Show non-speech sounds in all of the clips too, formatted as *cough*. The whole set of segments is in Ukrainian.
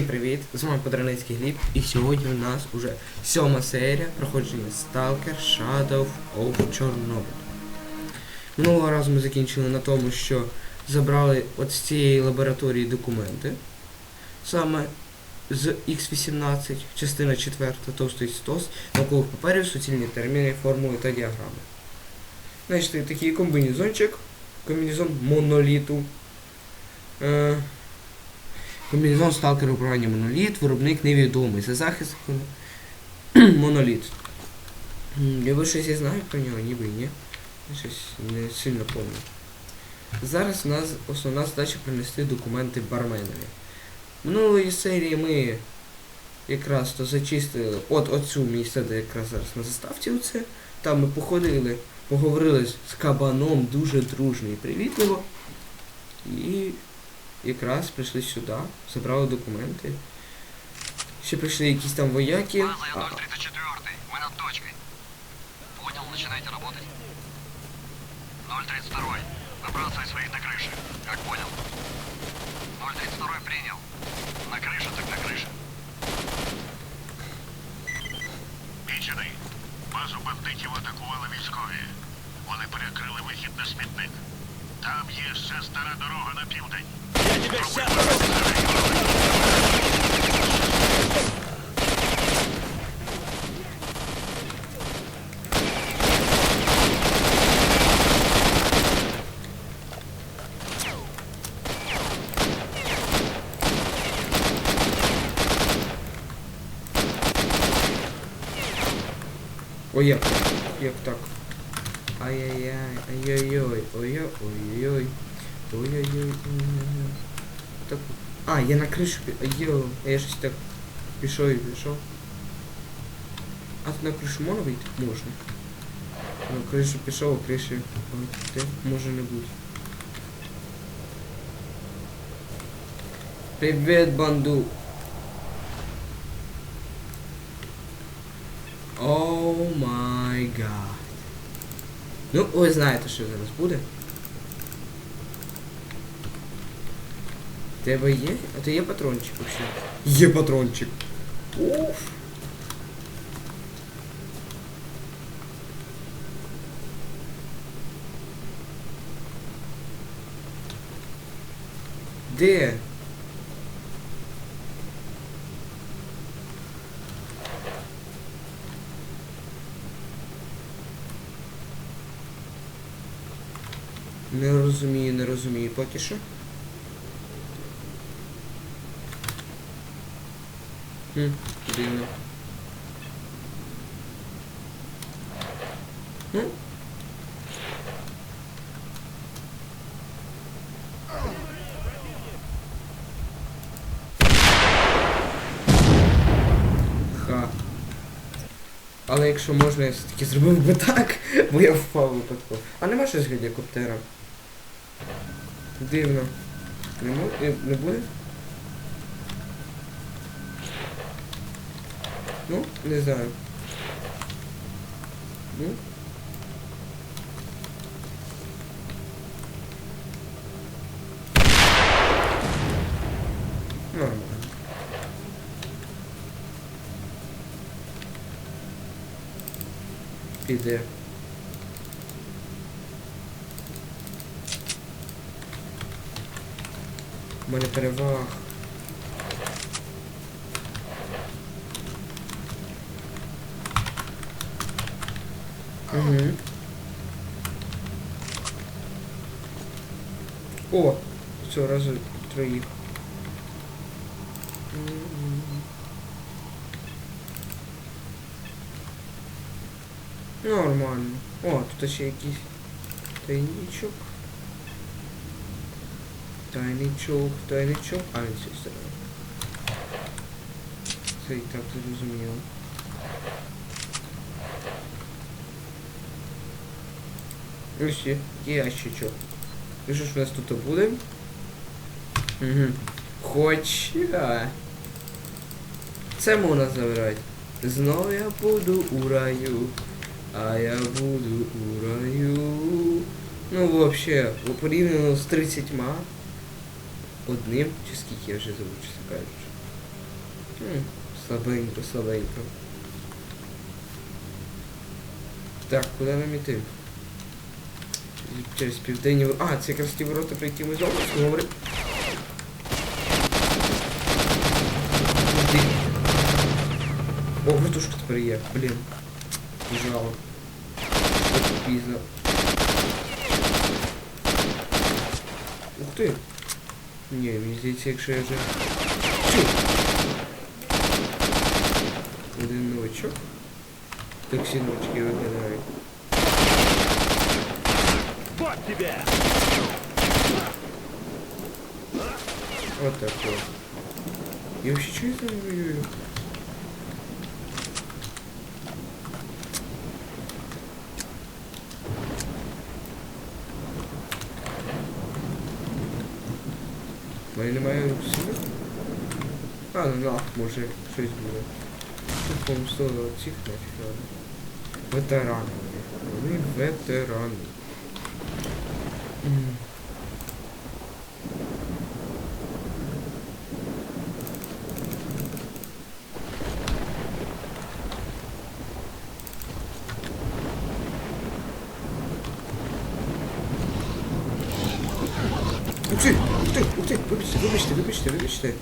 Всім привіт! З вами Подраницький Гліб і сьогодні у нас уже сьома серія проходження Stalker Shadow of Chernobyl. Минулого разу ми закінчили на тому, що забрали от з цієї лабораторії документи. Саме з X18, частина 4, товстий стос, наукових паперів, суцільні терміни, формули та діаграми. Знайшли такий комбінезончик, комбінезон моноліту. Е, Комбінезон сталкер управління моноліт, виробник невідомий. За захист *clears throat* моноліт. Я би щось і знаю про нього, ніби ні. Я Щось не сильно пам'ятаю. Зараз у нас основна задача принести документи барменові. Минулої серії ми якраз то зачистили от оцю місце, де якраз зараз на заставці оце. Там ми походили, поговорили з кабаном дуже дружно і привітливо. І якраз прийшли сюди, забрали документи. Ще прийшли якісь там вояки. База А, 034, мы над точкой. Понял, начинайте работать. 032, выбрасывай своих на крыше. Как понял? 032 принял. На крыше так на крыше. Бічений. Базу бандитів атакували військові. Вони перекрили вихід на смітник. Там є ще стара дорога на південь. Ой, як, як так? Ай-яй-яй, ай-яй-яй, ой-ой-ой, ой-ой-ой, ой-ой-ой. Так, а, я на кришу, пі- йо, а я щось так пішов і пішов. А тут на кришу можна вийти? Можна. На кришу пішов, а криші вийти може не бути. Привіт, банду! Ну, ви знаєте, що зараз буде. Тебе є? А то є патрончик вообще? Є патрончик. Уф. Де? Не розумію, не розумію поки що. Хм, дивно. Ну. Ха. Але якщо можна, я все-таки зробив би так, *laughs* бо я впав випадково. А нема щось гелікоптера? Дивно. Не, буде? Ну, не знаю. Ну. Нормально. Піде. У мене переваг. Угу. О! Все, разу троїх. Нормально. О, тут ще якийсь тайничок. А, він з цієї сторони. Це і так зрозуміло. Ось є ящичок. І що ж у нас тут буде? Угу. Хоча. Це можна забрати. Знову я буду у раю. А я буду у раю. Ну, вообще, порівняно з 30 одним, чи скільки я вже забув, чесно кажучи. М, Слабенько, слабенько. Так, куди нам іти? Через південні. А, це якраз ті ворота, про які ми знову. Подожди. О, вертушка тепер є, блін. Жало. Що пізно. Ух ти. Ні, мені здається, якщо я вже... Чу! Один новачок. Так всі новачки виглядають. Вот тебе! Вот так вот. Я вообще что это воюю? Мене немає сили? А, ну нах, може щось буде. Тут помстили оцих нафіг ладно. Ветерани. Вони ветерани. М. Ух ти, ух вибачте, вибачте, вибачте.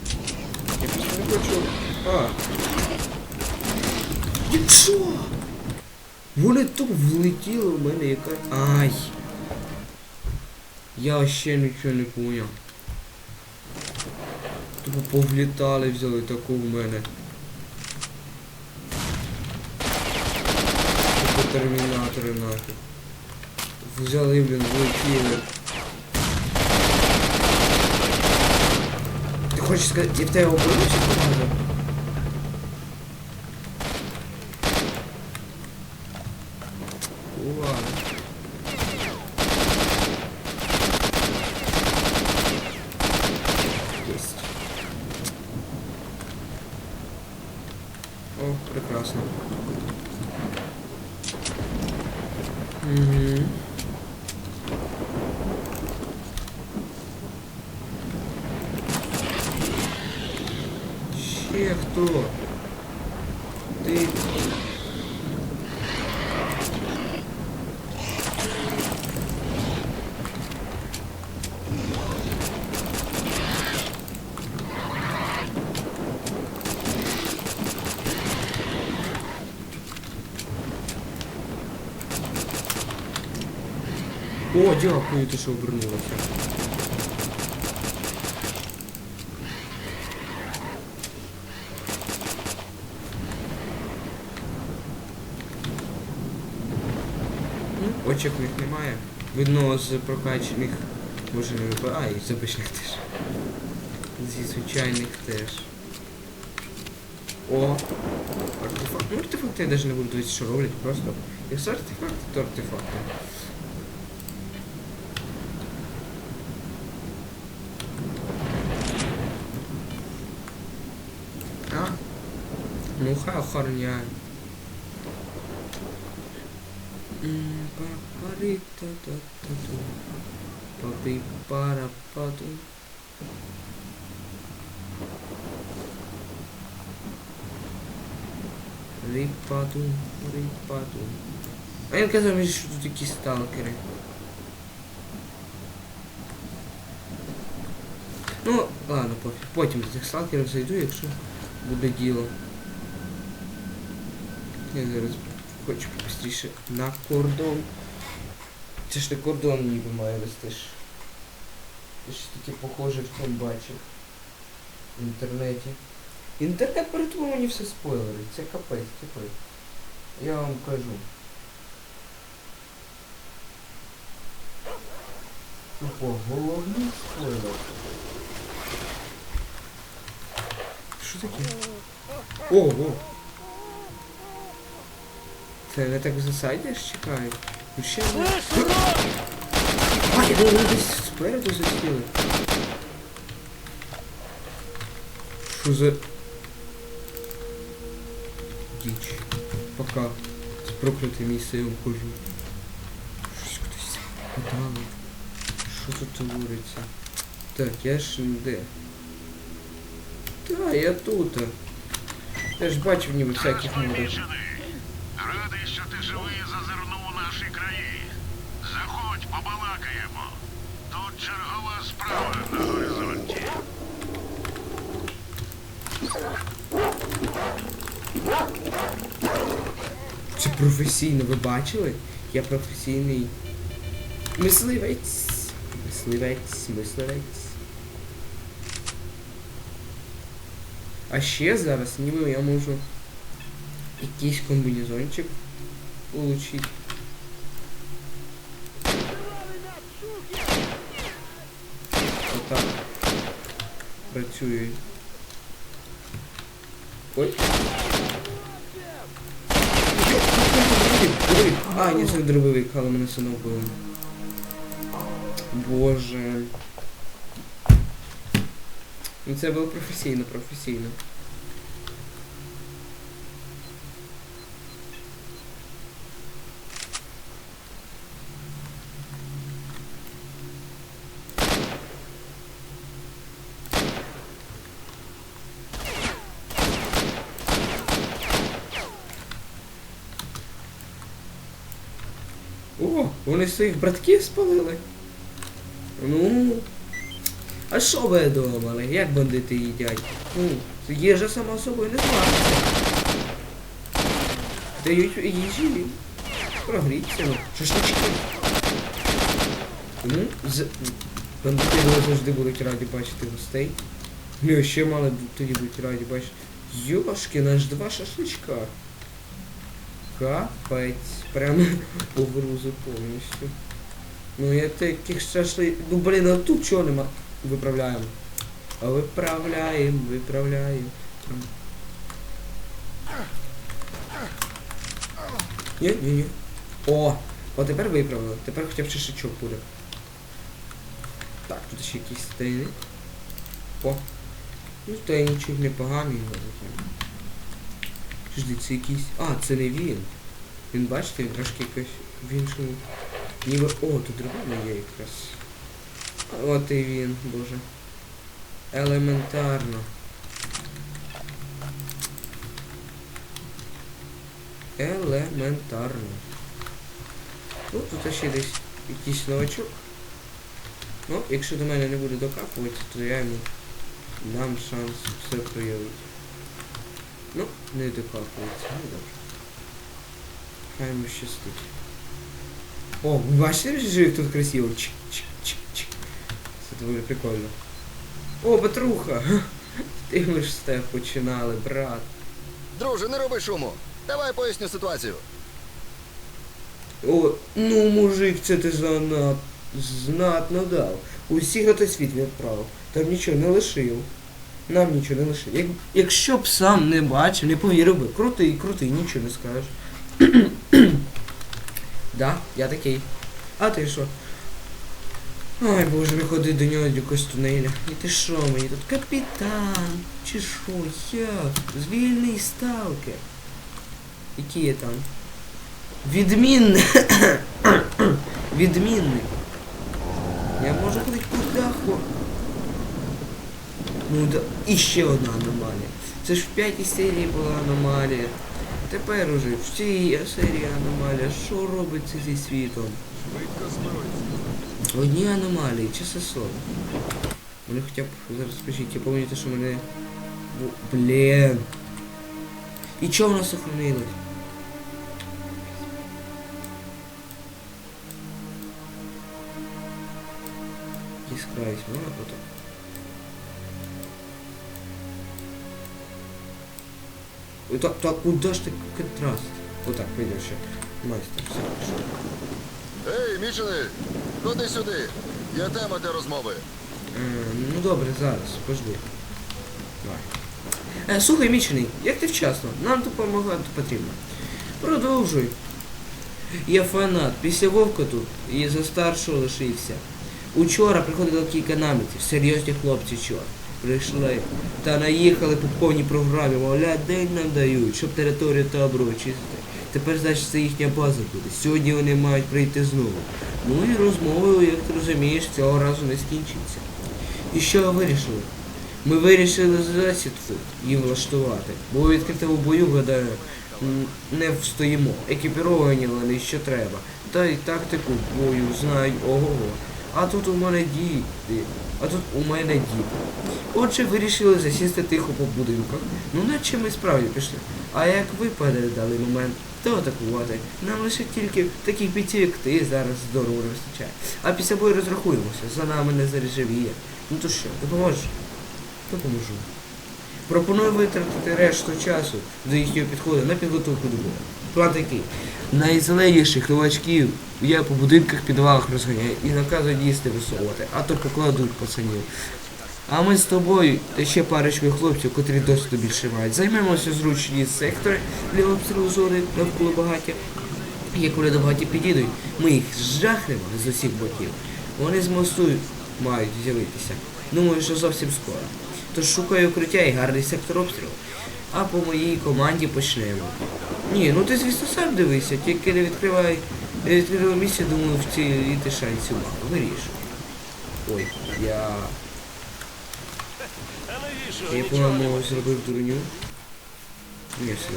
Я просто не хочу. А. Якщо? Вони тут влетіли в мене яка. Ай. Я ще нічого не поняв. Тупо повлітали, взяли таку в мене. Тупо термінатори нафіг. Взяли, блін, влетіли. Ти сказать, я в тебе оборонці помагав? Ладно. Есть. О, прекрасно. Угу. Ще хто? Ти. О, дякую, ти що обернулася. Ну, очок в них немає. Видно з прокачаних може не випа. А, і з обичних теж. Зі звичайних теж. О! Артефакт. Ну артефакти я навіть не буду дивитися, що роблять, просто. Якщо артефакти, то артефакти. А? Ну хай охороняє. Папи-пара-пату. Рипату, рипату. А я казав, що тут якісь сталкери. Ну, ладно. Потім до цих сталкерів зайду, якщо буде діло. Я зараз хочу швидше на кордон. Це ж не кордон ніби має вести ж. Я ж таке похоже в тому бачив. В інтернеті. Інтернет перетворив мені все спойлери. Це капець, типу. Я вам кажу. Тупо головний спойлер. Що таке? Ого! Це не так в засаді ж чекають? Ну ще не... А, я думаю, вони десь спереду засіли. Що за... Діч. Пока. Це прокляте місце, я вам кажу. Щось кудись подали. Що тут твориться? Так, я ж де? Так, я тут. Я ж бачив ніби всяких модів. Помічений. Радий, що ти живий і зазирнув у наші краї. Заходь, побалакаємо. Тут чергова справа на горизонті. Це професійно, ви бачили? Я професійний мисливець. Мисливець, мисливець. А ще зараз ніби я можу якийсь комбінезончик получить. Отак. Працює. Ой. Дробовик. А, ні, це дробовик, але мене все одно вбили. Боже. Ну це було професійно, професійно. О, вони своїх братків спалили. Ну. А що ви думали? Як бандити їдять? Ну, їжа сама собою не звариться. Дають їжі. Прогріться, ну. Шашлички. Ну, з... бандити завжди будуть раді бачити гостей. Ну, ще мали тоді бути раді бачити. Йошки, наш два шашличка. Капець. Прямо по грузу повністю. Ну я таких шашли. Ну блін, а тут чого нема? Виправляємо. А виправляємо, виправляємо. Ні, ні, ні. О! О, тепер виправили. Тепер хоча б шишечок буде. Так, тут ще якісь стейни. О! Ну стейничок непоганий. Жди, це якийсь. А, це не він. Він бачите, він трошки якось в іншому. Ніби... О, тут драбина є якраз. От і він, боже. Елементарно. Елементарно. Ну, тут ще десь якийсь новачок. Ну, якщо до мене не буде докапуватися, то я йому дам шанс все проявити. Ну, не докапується, ну добре. Хай йому щастить. О, ви бачите, тут красиво? Чик, чик, чик, чик. Це доволі прикольно. О, Петруха! *laughs* Ти ми ж з тебе починали, брат. Друже, не роби шуму. Давай поясню ситуацію. О, ну мужик, це ти занад... знатно дав. Усіх на той світ відправив. Там нічого не лишив. Нам нічого не лишив. Як... Якщо б сам не бачив, не повірив би. Крутий, крутий, нічого не скажеш. *clears throat* да, я такий. А ти що? Ой, боже, не ходи до нього якось тунеля. І ти що мені тут? Капітан? Чи що? Як? Звільний сталкер. Які є там? Відмінник. *clears throat* Відмінник. Я можу ходити куди хо. Ну да. Ще одна аномалія. Це ж в п'ятій серії була аномалія. Тепер уже в цій серії аномалія. Що робиться зі світом? Одні аномалії, часи сон. Вони хоча б зараз скажіть, я пам'ятаю, що мене. Блін. І чого в нас сохранилось? Яскравість, можна отак? Ой, Так, так, куда ж ти контраст? Отак, пойдеш ще. Майстер, все хорошо. Ей, Мічений, ходи сюди. Є тема для розмови. Е, ну добре, зараз, пожди. Давай. Е, слухай, Мічений, як ти вчасно? Нам допомагати потрібно. Продовжуй. Я фанат. Після вовка тут і за старшого лишився. Учора приходило кілька намітів, серйозні хлопці чор. Прийшли та наїхали по повній програмі, мовляв, день нам дають, щоб територію табору очистити. Тепер, значить, це їхня база буде. Сьогодні вони мають прийти знову. Ну і розмовою, як ти розумієш, цього разу не скінчиться. І що ви вирішили? Ми вирішили засідку їм влаштувати, бо у відкритому бою, гадаю, не встоїмо. Екіпіровані вони що треба. Та й тактику бою знають ого. А тут у мене діти. А тут у мене діти. Отже, вирішили засісти тихо по будинках. Ну наче ми справді пішли. А як випаде даний момент, то атакувати. Нам лише тільки таких бійців, як ти, зараз здорово не вистачає. А після бою розрахуємося, за нами не зарежевіє. Ну то що, допоможеш? Допоможу. Пропоную витратити решту часу до їхнього підходу на підготовку до бою. План такий. Найзеленіших я по будинках підвалах розганяю і наказую їсти висовувати, а то покладуть пацанів. А ми з тобою та ще парочкою хлопців, котрі досвіду більше мають, займемося зручні сектори для обстрілу зони навколо багаття. Як вони до багаття підійдуть, ми їх жахнемо з усіх боків. Вони з мосту мають з'явитися. Думаю, що зовсім скоро. Тож шукаю укриття і гарний сектор обстрілу. А по моїй команді почнемо. Ні, ну ти звісно сам дивися, тільки не відкривай. Не відкривай місце, думаю, в цій літи шансів мало. Вирішуй. Ой, я. Я, по-моєму, зробив дурню. Ні, все.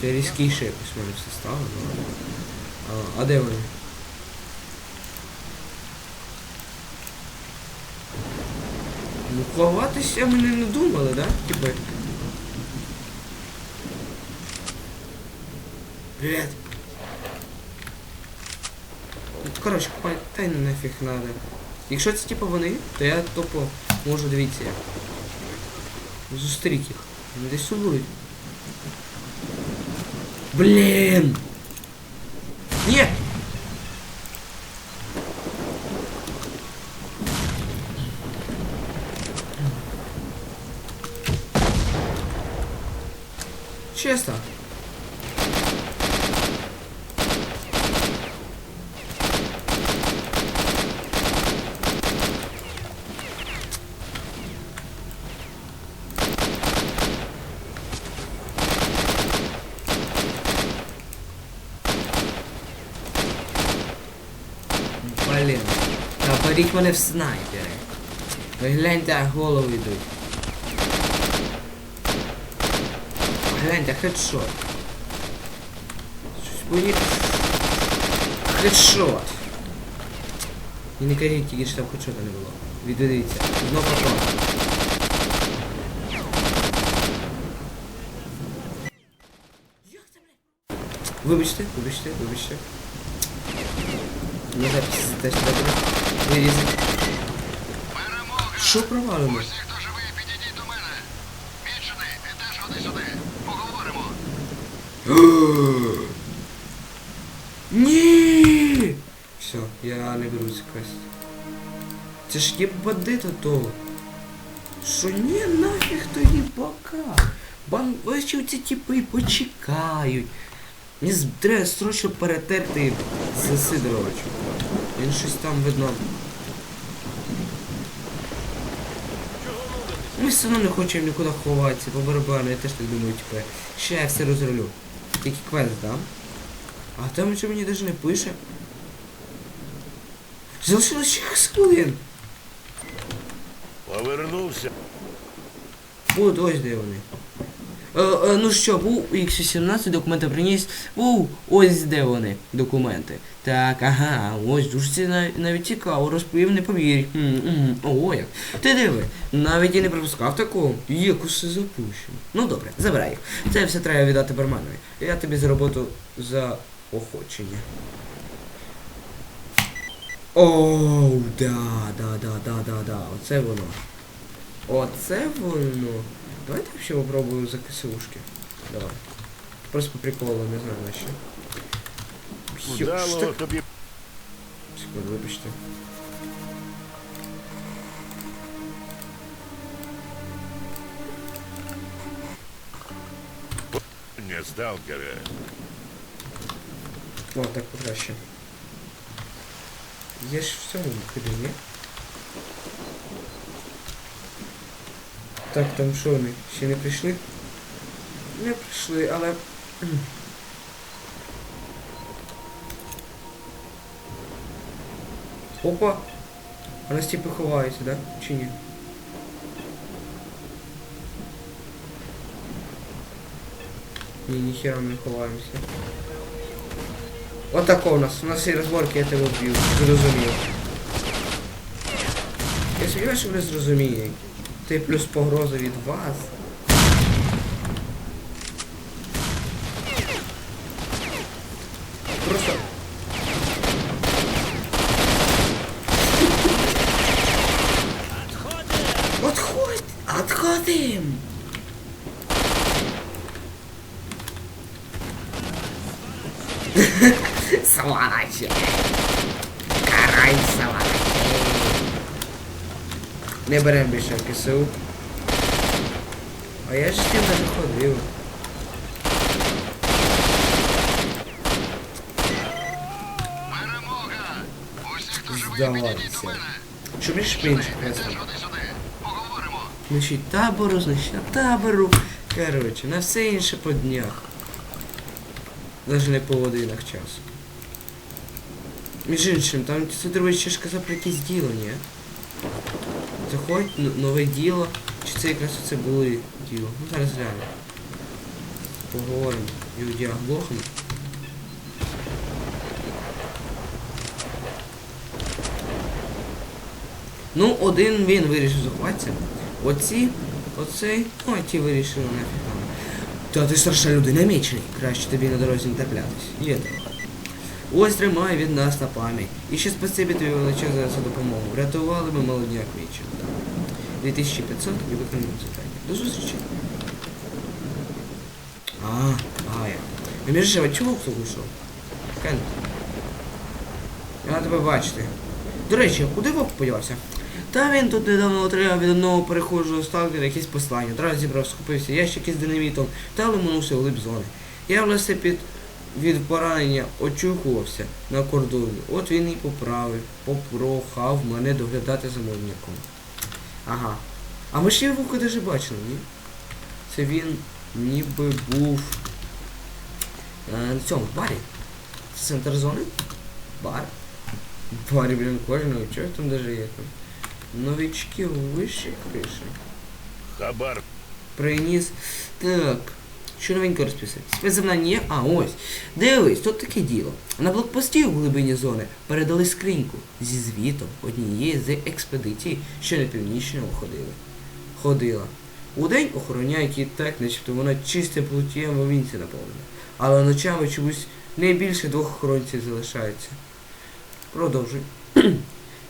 Це різкіше якось мене все стало, ну ладно. А, а де вони? Ну, ховатися ми не думали, да? Типа. Привет. Ну, Коротше, купай, та й нафіг надо. Якщо це типу вони, то я тупо можу дивіться. Зустріть їх. Десь тут. Блін! Ні! Чесно. Блін. Та мене в снайпери. Ви гляньте, голови йдуть. Гляньте, хедшот. Щось мені... Хедшот. І не кажіть тільки, що там хедшота не було. Віддивіться. Знов патрон. Вибачте, вибачте, вибачте. Не запись теж добре. Вирізати. Що провалено? Усі, хто живий, підійдіть до мене. Мічений, ти теж ходи сюди. Поговоримо. *gasps* Ні! Все, я не беру цю квест. Це ж є бандита того. Що ні, нафіг тоді пока. Бан... Ось ці типи почекають. Мені треба срочно перетерти з Сидоровичем. Він щось там видно. Ми все одно не хочемо нікуди ховатися, по барабану, я теж так думаю, типу, ще я все розрулю. Тільки квест да? А там нічого мені навіть не пише. Залишилось ще хвилин. Повернувся. От ось де вони. Е, е, ну що, був X18, документи приніс. Був ось де вони, документи. Так, ага, ось дуже нав- навіть цікаво, розповів, не повір. О, як. Ти диви, навіть і не пропускав такого. Як усе запущено. Ну добре, забирай їх. Це все треба віддати барменові. Я тобі за роботу за охочення. Оу, да, да, да, да, да, да. Оце воно. Оце воно. Давайте вообще попробую за КСУшки. Давай. Просто по приколу, не знаю на що. Йо, що Удало так? тобі. Секунду, вибачте. Не сталкера. О, так покраще. Я ж в цьому ході, ні? Так, там що вони? Ще не прийшли? Не прийшли, але... Опа! А нас типи ховаються, да? Чи ні? Ні, ніхера ми не ховаємося. Отако у нас. У нас є розборки, я тебе вб'ю. Зрозумів. Я сподіваюся, що вони зрозуміють. Ти плюс погроза від вас. Просто. Отходь! Отходим! *laughs* Сволочи! Карай, сволочи! Не беремо більше КСУ. А я ж з тим не живий, Здавалося. кресло? ходи сюди. Поговоримо. Значить табору, значить на табору. Коротше, на все інше по днях. Навіть не по годинах часу. Між іншим, там Сидорович ще ж казав про якесь діло, ні? Заходь, н- нове діло. Чи це якраз оце було діло? Ну зараз глянемо. Поговоримо. І діаглохами. Ну, один він вирішив заховатися. Оці, оцей, ну, а ті вирішили нафіг. Та ти страшна людина мічний. Краще тобі на дорозі не траплятись. Є таке. Ось тримай від нас на пам'ять. І ще спасибі тобі величезне за допомогу. Врятували ми молодняк вічі. 2500 і виконуємо завдання. До зустрічі. А, а я. Між живе, чого хто вийшов? Кен. Я тебе бачити. До речі, куди Вовк подівався? Та він тут недавно отримав від одного перехожого сталкера якесь послання. Одразу зібрав, схопився ящики з динамітом та лимонувся в глиб зони. Я власне під від поранення очухувався на кордоні. От він і поправив, попрохав мене доглядати за молодняком. Ага. А ми ще його даже бачили, ні? Це він ніби був е, на цьому барі. Центр зони? Бар. Барі, блін, кожного, чого там даже є там? Новички вище криші. Хабар. Приніс. Так. Що новенько розписати? Спецзавдання є? А, ось. Дивись, тут таке діло. На блокпості в глибині зони передали скриньку зі звітом однієї з експедицій, що на північному ходили. Ходила. Удень охороняють її так, начебто вона чисте плутієм у вінці наповнена. Але ночами чомусь не більше двох охоронців залишається. Продовжуй. *clears throat*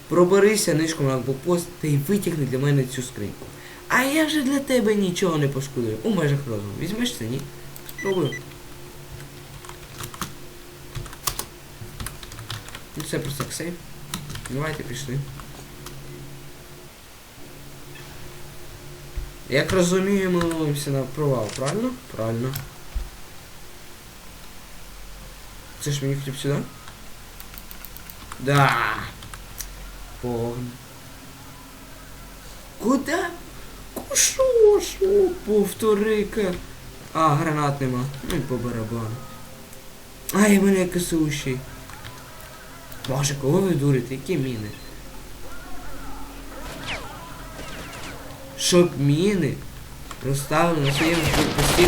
Проберися нишком на блокпост та й витягни для мене цю скриньку. А я вже для тебе нічого не пошкодую. У межах розуму. Візьмеш це, ні? Спробую. Ну це просто як. Давайте пішли. Як розумію, ми ловимося на провал, правильно? Правильно. Це ж мені хотів сюди? Да. Погн. Куда? Шо, шо? Повтори-ка. А, гранат нема. Ну по барабану. Ай, мене кисущий. Боже, кого ви дурите? Які міни? Щоб міни розставили на своєму блокпості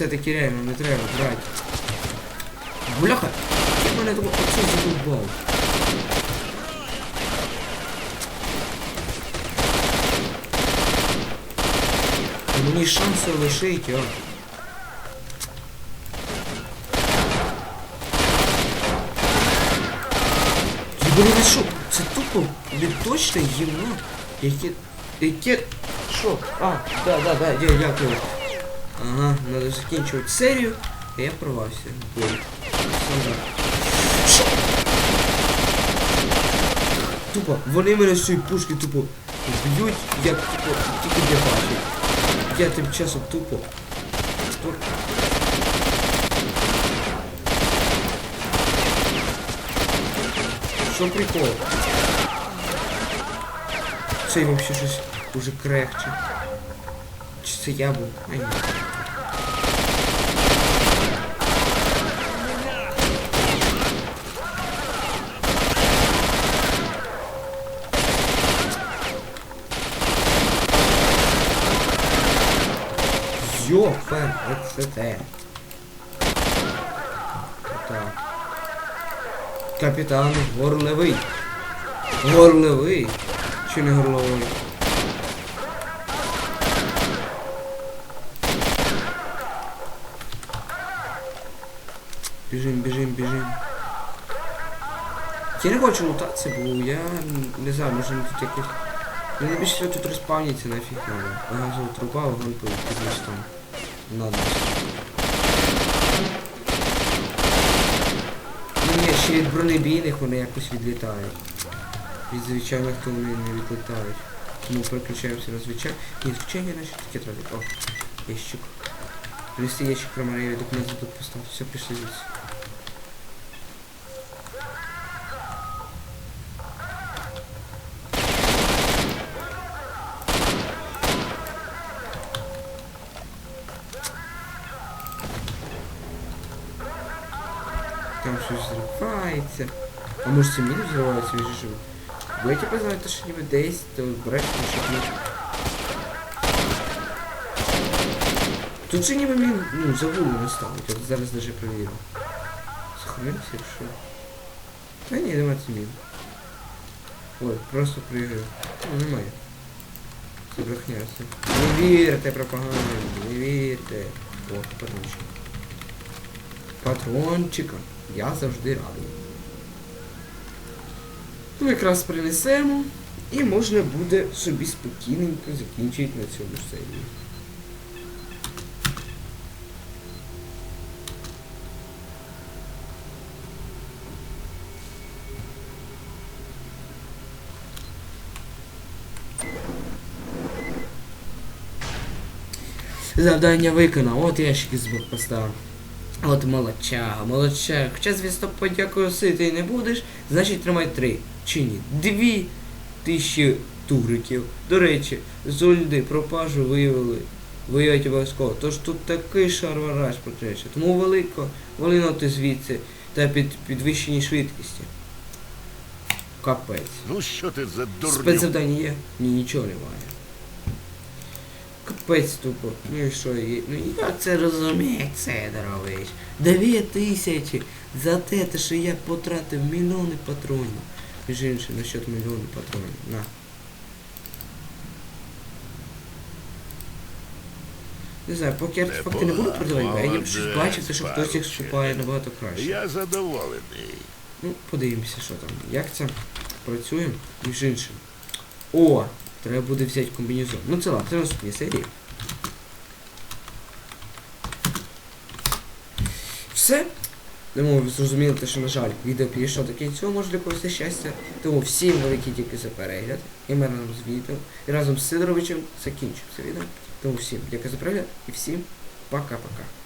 все-таки реально не треба брати. Бляха! Як мене того оце задовбав? Та Мені шанси лишить, а. Єбаний шок, це тупо відточне гімно, яке... Яке... Що? А, да, да, да, дя- дякую. Ага, надо закінчувати серію. А я. Що? Тупо, вони мене з цієї пушки тупо б'ють, як тупо, тільки де бачу. Я тим часом тупо. Що прикол? цей взагалі щось уже крехче. Чи це я був? А ні. Йофер, це те. Так. Капітан горлевий. Горлевий. Чи не горловий? Біжим, біжим, біжим. Я не хочу лутатися, бо я не знаю, може тут якось. Мені більше тут респавніться нафіг надо. Газова труба, вогонь по під мостом. Надо. Ну ні, ще від бронебійних вони якось відлітають. Від звичайних то вони не відлітають. Тому переключаємося на звичайні. Ні, звичайні наші таке тратять. О, ящик. Принести ящик про Марія, документи тут поставити. Все, пішли звідси. Там щось зривається. А може це міни взриваються вже живо? Бо я типу знаю, що ніби десь, то береш там щоб не... Тут же ніби мін, ну, загулу не ставить, от зараз даже перевірю. Сховаємося, що? Та ні, немає це мін. Ой, просто пригаю. Ну, немає. Це брехня. Не вірте пропаганді, не вірте. О, патрончик. Патрончика. Я завжди радий. Ну, якраз принесемо. І можна буде собі спокійненько закінчити на цьому серію. Завдання виконав, от ящики збоку поставив. От молодчага, молодчага. Хоча, звісно, подякую сити не будеш, значить тримай три. Чи ні? Дві тисячі туриків. До речі, з Ольди пропажу виявили. Виявить обов'язково. Тож тут такий шарвараж потрече. Тому велико, волинути звідси та під підвищеній швидкості. Капець. Ну що ти за дурню? Спецзавдання є? Ні, нічого немає. Капець тупо. Ну і що є? Ну я це розумію, Цедорович. Дві тисячі за те, що я потратив мільйони патронів. Між іншим, насчет мільйони патронів. На. Не знаю, поки артефакти не буду продавати, а я б щось бачив, що хтось їх скупає набагато краще. Я задоволений. Ну, подивимося, що там. Як це працює, між іншим. О! Треба буде взяти комбінезон. Ну це ладно, це наступні серії. Все. Тому ви зрозуміли те, що, на жаль, відео підійшло до кінця, може для когось щастя. Тому всім великі дяки за перегляд. І мене разом з відео. І разом з Сидоровичем закінчимо це відео. Тому всім дякую за перегляд і всім пока-пока.